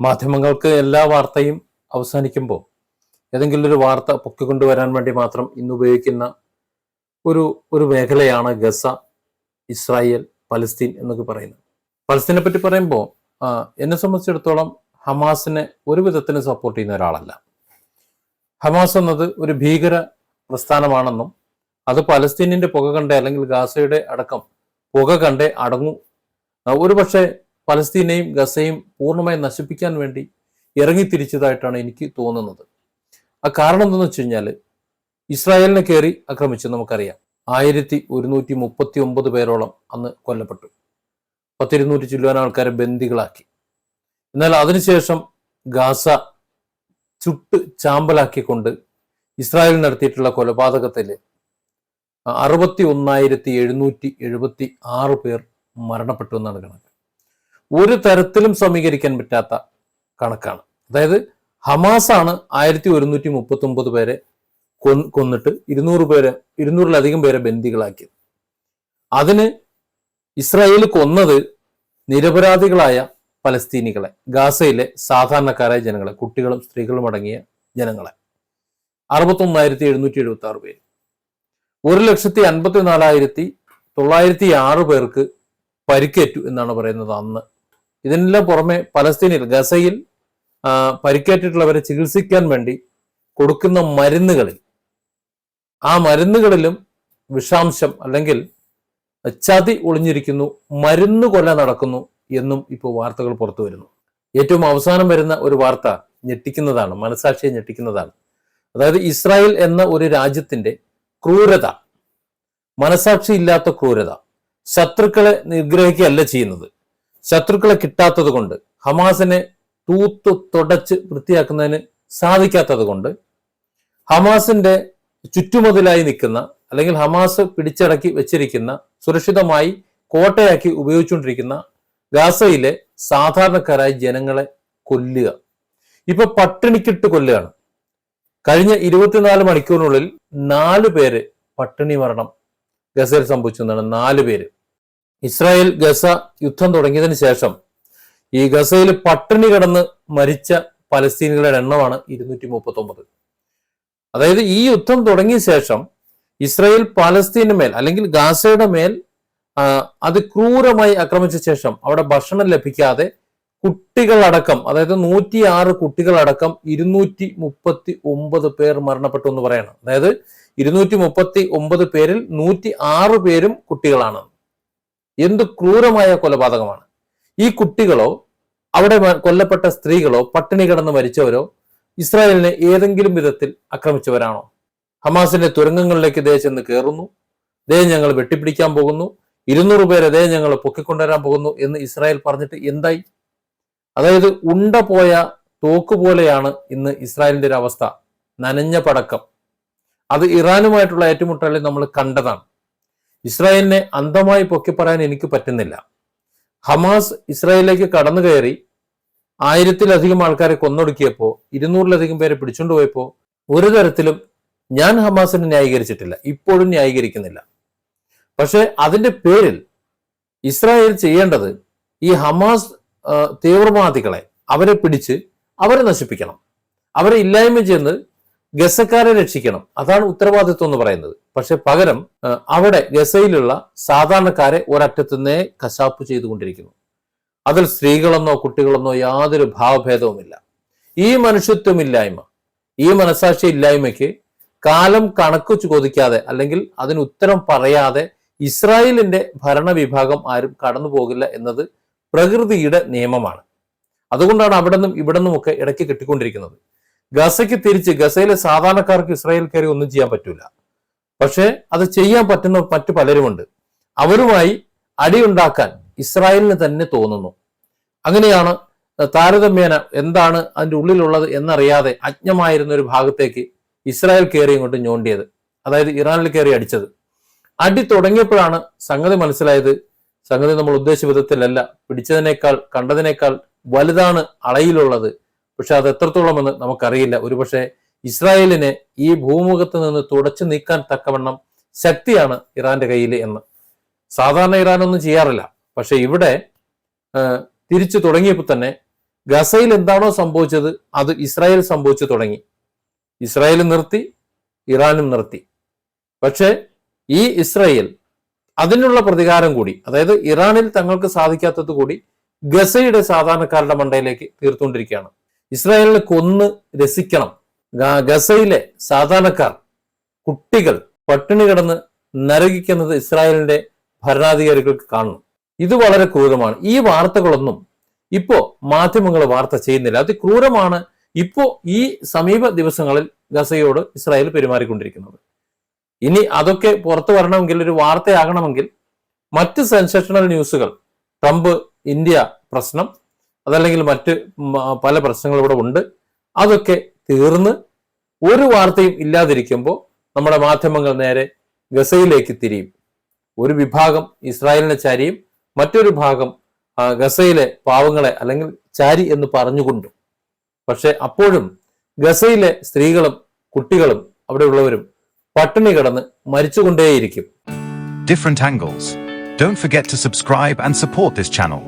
മാധ്യമങ്ങൾക്ക് എല്ലാ വാർത്തയും അവസാനിക്കുമ്പോൾ ഏതെങ്കിലും ഒരു വാർത്ത പൊക്കിക്കൊണ്ടുവരാൻ വേണ്ടി മാത്രം ഇന്ന് ഉപയോഗിക്കുന്ന ഒരു ഒരു മേഖലയാണ് ഗസ ഇസ്രായേൽ പലസ്തീൻ എന്നൊക്കെ പറയുന്നത്. പലസ്തീനെ പറ്റി പറയുമ്പോൾ എന്നെ സംബന്ധിച്ചിടത്തോളം ഹമാസിനെ ഒരു വിധത്തിന് സപ്പോർട്ട് ചെയ്യുന്ന ഒരാളല്ല. ഹമാസ് എന്നത് ഒരു ഭീകര പ്രസ്ഥാനമാണെന്നും അത് പലസ്തീനിന്റെ പുക കണ്ടേ അല്ലെങ്കിൽ ഗാസയുടെ അടക്കം പുക കണ്ടേ അടങ്ങൂ. ഒരു പക്ഷേ പലസ്തീനെയും ഗസയും പൂർണമായി നശിപ്പിക്കാൻ വേണ്ടി ഇറങ്ങിത്തിരിച്ചതായിട്ടാണ് എനിക്ക് തോന്നുന്നത്. ആ കാരണം എന്തെന്ന് വെച്ച് കഴിഞ്ഞാൽ ഇസ്രായേലിനെ കയറി ആക്രമിച്ച് നമുക്കറിയാം. ആയിരത്തി ഒരുന്നൂറ്റി മുപ്പത്തി ഒമ്പത് പേരോളം അന്ന് കൊല്ലപ്പെട്ടു. പത്തിരുന്നൂറ്റി ചില്ലുവാൻ ആൾക്കാരെ ബന്ദികളാക്കി. എന്നാൽ അതിനുശേഷം ഗാസ ചുട്ട് ചാമ്പലാക്കിക്കൊണ്ട് ഇസ്രായേൽ നടത്തിയിട്ടുള്ള കൊലപാതകത്തിൽ അറുപത്തി ഒന്നായിരത്തി എഴുന്നൂറ്റി എഴുപത്തി ആറ് പേർ മരണപ്പെട്ടു എന്നാണ് കണക്ക് ഒരു തരത്തിലും സമീകരിക്കാൻ പറ്റാത്ത കണക്കാണ്. അതായത് ഹമാസാണ് ആയിരത്തി ഒരുന്നൂറ്റി മുപ്പത്തി ഒമ്പത് പേരെ കൊന്ന് കൊന്നിട്ട് ഇരുന്നൂറ് പേരെ ഇരുന്നൂറിലധികം പേരെ ബന്ദികളാക്കിയത്. അതിന് ഇസ്രായേൽ കൊന്നത് നിരപരാധികളായ പലസ്തീനികളെ ഗാസയിലെ സാധാരണക്കാരായ ജനങ്ങളെ കുട്ടികളും സ്ത്രീകളും അടങ്ങിയ ജനങ്ങളെ. അറുപത്തൊന്നായിരത്തി എഴുന്നൂറ്റി എഴുപത്തി ആറ് പേര്. ഒരു ലക്ഷത്തി അൻപത്തി നാലായിരത്തി തൊള്ളായിരത്തി ആറ് പേർക്ക് പരിക്കേറ്റു എന്നാണ് പറയുന്നത് അന്ന് ഇതിനെല്ലാം പുറമെ പലസ്തീനിൽ ഗസയിൽ പരിക്കേറ്റിട്ടുള്ളവരെ ചികിത്സിക്കാൻ വേണ്ടി കൊടുക്കുന്ന മരുന്നുകളിൽ ആ മരുന്നുകളിലും വിഷാംശം അല്ലെങ്കിൽ ചതി ഒളിഞ്ഞിരിക്കുന്നു മരുന്ന് കൊല നടക്കുന്നു എന്നും ഇപ്പോൾ വാർത്തകൾ പുറത്തു വരുന്നു. ഏറ്റവും അവസാനം വരുന്ന ഒരു വാർത്ത ഞെട്ടിക്കുന്നതാണ് മനസാക്ഷിയെ ഞെട്ടിക്കുന്നതാണ്. അതായത് ഇസ്രായേൽ എന്ന ഒരു രാജ്യത്തിന്റെ ക്രൂരത മനസാക്ഷി ഇല്ലാത്ത ക്രൂരത ശത്രുക്കളെ നിഗ്രഹിക്കുകയല്ല ചെയ്യുന്നത്. ശത്രുക്കളെ കിട്ടാത്തത് കൊണ്ട് ഹമാസിനെ തൂത്തു തുടച്ച് വൃത്തിയാക്കുന്നതിന് സാധിക്കാത്തത് കൊണ്ട് ഹമാസിന്റെ ചുറ്റുമതിലായി നിൽക്കുന്ന അല്ലെങ്കിൽ ഹമാസ് പിടിച്ചടക്കി വെച്ചിരിക്കുന്ന സുരക്ഷിതമായി കോട്ടയാക്കി ഉപയോഗിച്ചുകൊണ്ടിരിക്കുന്ന ഗാസയിലെ സാധാരണക്കാരായ ജനങ്ങളെ കൊല്ലുക. ഇപ്പൊ പട്ടിണിക്കിട്ട് കൊല്ലുകയാണ്. കഴിഞ്ഞ ഇരുപത്തിനാല് മണിക്കൂറിനുള്ളിൽ നാല് പേര് പട്ടിണി മരണം ഗസയിൽ സംഭവിച്ചു എന്നാണ് നാല് പേര്. ഇസ്രായേൽ ഗസ യുദ്ധം തുടങ്ങിയതിന് ശേഷം ഈ ഗസയിൽ പട്ടിണി കടന്ന് മരിച്ച പലസ്തീനികളുടെ എണ്ണമാണ് ഇരുന്നൂറ്റി മുപ്പത്തി ഒമ്പത് അതായത് ഈ യുദ്ധം തുടങ്ങിയ ശേഷം ഇസ്രായേൽ പലസ്തീന് മേൽ അല്ലെങ്കിൽ ഗാസയുടെ മേൽ അത് ക്രൂരമായി ആക്രമിച്ച ശേഷം അവിടെ ഭക്ഷണം ലഭിക്കാതെ കുട്ടികളടക്കം അതായത് നൂറ്റി ആറ് കുട്ടികളടക്കം ഇരുന്നൂറ്റി മുപ്പത്തി ഒമ്പത് പേർ മരണപ്പെട്ടു എന്ന് പറയണം. അതായത് ഇരുന്നൂറ്റി മുപ്പത്തി ഒമ്പത് പേരിൽ നൂറ്റി ആറ് പേരും കുട്ടികളാണ്. എന്ത് ക്രൂരമായ കൊലപാതകമാണ്. ഈ കുട്ടികളോ അവിടെ കൊല്ലപ്പെട്ട സ്ത്രീകളോ പട്ടിണി കിടന്ന് മരിച്ചവരോ ഇസ്രായേലിനെ ഏതെങ്കിലും വിധത്തിൽ ആക്രമിച്ചവരാണോ? ഹമാസിന്റെ തുരങ്കങ്ങളിലേക്ക് ദേ ചെന്ന് കയറുന്നു ദേ ഞങ്ങൾ വെട്ടിപ്പിടിക്കാൻ പോകുന്നു. ഇരുന്നൂറ് പേരെ ദേ ഞങ്ങൾ പൊക്കിക്കൊണ്ടുവരാൻ പോകുന്നു എന്ന് ഇസ്രായേൽ പറഞ്ഞിട്ട് എന്തായി? അതായത് ഉണ്ട പോയ തോക്ക് പോലെയാണ് ഇന്ന് ഇസ്രായേലിന്റെ ഒരു അവസ്ഥ. നനഞ്ഞ പടക്കം. അത് ഇറാനുമായിട്ടുള്ള ഏറ്റുമുട്ടലിൽ നമ്മൾ കണ്ടതാണ്. ഇസ്രായേലിനെ അന്ധമായി പൊക്കിപ്പറയാൻ എനിക്ക് പറ്റുന്നില്ല. ഹമാസ് ഇസ്രായേലിലേക്ക് കടന്നു കയറി ആയിരത്തിലധികം ആൾക്കാരെ കൊന്നൊടുക്കിയപ്പോൾ ഇരുന്നൂറിലധികം പേരെ പിടിച്ചുകൊണ്ട് പോയപ്പോൾ ഒരു തരത്തിലും ഞാൻ ഹമാസിനെ ന്യായീകരിച്ചിട്ടില്ല. ഇപ്പോഴും ന്യായീകരിക്കുന്നില്ല. പക്ഷേ അതിന്റെ പേരിൽ ഇസ്രായേൽ ചെയ്യേണ്ടത് ഈ ഹമാസ് തീവ്രവാദികളെ അവരെ പിടിച്ച് അവരെ നശിപ്പിക്കണം. അവരെ ഇല്ലായ്മ ചെയ്യുന്നത് ഗസക്കാരെ രക്ഷിക്കണം. അതാണ് ഉത്തരവാദിത്വം എന്ന് പറയുന്നത്. പക്ഷെ പകരം അവിടെ ഗസയിലുള്ള സാധാരണക്കാരെ ഒരറ്റത്തുനിന്നേ കശാപ്പ് ചെയ്തുകൊണ്ടിരിക്കുന്നു. അതിൽ സ്ത്രീകളെന്നോ കുട്ടികളെന്നോ യാതൊരു ഭാവഭേദവുമില്ല. ഈ മനുഷ്യത്വമില്ലായ്മ ഈ മനസാക്ഷി ഇല്ലായ്മയ്ക്ക് കാലം കണക്ക് ചോദിക്കാതെ അല്ലെങ്കിൽ അതിന് ഉത്തരം പറയാതെ ഇസ്രായേലിന്റെ ഭരണവിഭാഗം ആരും കടന്നു പോകില്ല എന്നത് പ്രകൃതിയുടെ നിയമമാണ്. അതുകൊണ്ടാണ് അവിടെ നിന്നും ഇവിടെ നിന്നുമൊക്കെ ഇടയ്ക്ക് കിട്ടിക്കൊണ്ടിരിക്കുന്നത്. ഗസയ്ക്ക് തിരിച്ച് ഗസയിലെ സാധാരണക്കാർക്ക് ഇസ്രായേൽ കയറി ഒന്നും ചെയ്യാൻ പറ്റൂല. പക്ഷേ അത് ചെയ്യാൻ പറ്റുന്ന മറ്റു പലരുമുണ്ട്. അവരുമായി അടിയുണ്ടാക്കാൻ ഇസ്രായേലിന് തന്നെ തോന്നുന്നു. അങ്ങനെയാണ് താരതമ്യേന എന്താണ് അതിന്റെ ഉള്ളിലുള്ളത് എന്നറിയാതെ അജ്ഞമായിരുന്ന ഒരു ഭാഗത്തേക്ക് ഇസ്രായേൽ കയറി ഇങ്ങോട്ട് ഞോണ്ടിയത്. അതായത് ഇറാനിൽ കയറി അടിച്ചത്. അടി തുടങ്ങിയപ്പോഴാണ് സംഗതി മനസ്സിലായത്. സംഗതി നമ്മൾ ഉദ്ദേശിച്ച വിധത്തിലല്ല. പിടിച്ചതിനേക്കാൾ കണ്ടതിനേക്കാൾ വലുതാണ് അളയിലുള്ളത്. പക്ഷെ അത് എത്രത്തോളമെന്ന് നമുക്കറിയില്ല. ഒരുപക്ഷെ ഇസ്രായേലിനെ ഈ ഭൂമുഖത്ത് നിന്ന് തുടച്ചു നീക്കാൻ തക്കവണ്ണം ശക്തിയാണ് ഇറാന്റെ കയ്യിൽ എന്ന്. സാധാരണ ഇറാൻ ഒന്നും ചെയ്യാറില്ല. പക്ഷെ ഇവിടെ തിരിച്ചു തുടങ്ങിയപ്പോൾ തന്നെ ഗസയിൽ എന്താണോ സംഭവിച്ചത് അത് ഇസ്രായേൽ സംഭവിച്ചു തുടങ്ങി. ഇസ്രായേൽ നിർത്തി ഇറാനും നിർത്തി. പക്ഷേ ഈ ഇസ്രായേൽ അതിനുള്ള പ്രതികാരം കൂടി അതായത് ഇറാനിൽ തങ്ങൾക്ക് സാധിക്കാത്തത് കൂടി ഗസയുടെ സാധാരണക്കാരുടെ മണ്ടയിലേക്ക് തീർത്തുകൊണ്ടിരിക്കുകയാണ്. ഇസ്രായേലിനെ കൊന്ന് രസിക്കണം. ഗസയിലെ സാധാരണക്കാർ കുട്ടികൾ പട്ടിണി കിടന്ന് നരകിക്കുന്നത് ഇസ്രായേലിന്റെ ഭരണാധികാരികൾക്ക് കാണണം. ഇത് വളരെ ക്രൂരമാണ്. ഈ വാർത്തകളൊന്നും ഇപ്പോ മാധ്യമങ്ങൾ വാർത്ത ചെയ്യുന്നില്ല. അതിക്രൂരമാണ് ഇപ്പോ ഈ സമീപ ദിവസങ്ങളിൽ ഗസയോട് ഇസ്രായേൽ പെരുമാറിക്കൊണ്ടിരിക്കുന്നത്. ഇനി അതൊക്കെ പുറത്തു വരണമെങ്കിൽ ഒരു വാർത്തയാകണമെങ്കിൽ മറ്റ് സെൻസേഷണൽ ന്യൂസുകൾ ട്രംപ് ഇന്ത്യ പ്രശ്നം അതല്ലെങ്കിൽ മറ്റ് പല പ്രശ്നങ്ങളും ഇവിടെ ഉണ്ട് അതൊക്കെ തീർന്ന് ഒരു വാർത്തയും ഇല്ലാതിരിക്കുമ്പോൾ നമ്മുടെ മാധ്യമങ്ങൾ നേരെ ഗസയിലേക്ക് തിരിയും ഒരു വിഭാഗം ഇസ്രായേലിനെ ചാരിയും മറ്റൊരു ഭാഗം ഗസയിലെ പാവങ്ങളെ അല്ലെങ്കിൽ ചാരി എന്ന് പറഞ്ഞുകൊണ്ടും പക്ഷെ അപ്പോഴും ഗസയിലെ സ്ത്രീകളും കുട്ടികളും അവിടെയുള്ളവരും പട്ടിണി കിടന്ന് മരിച്ചുകൊണ്ടേയിരിക്കും different angles. Don't forget to subscribe and support this channel.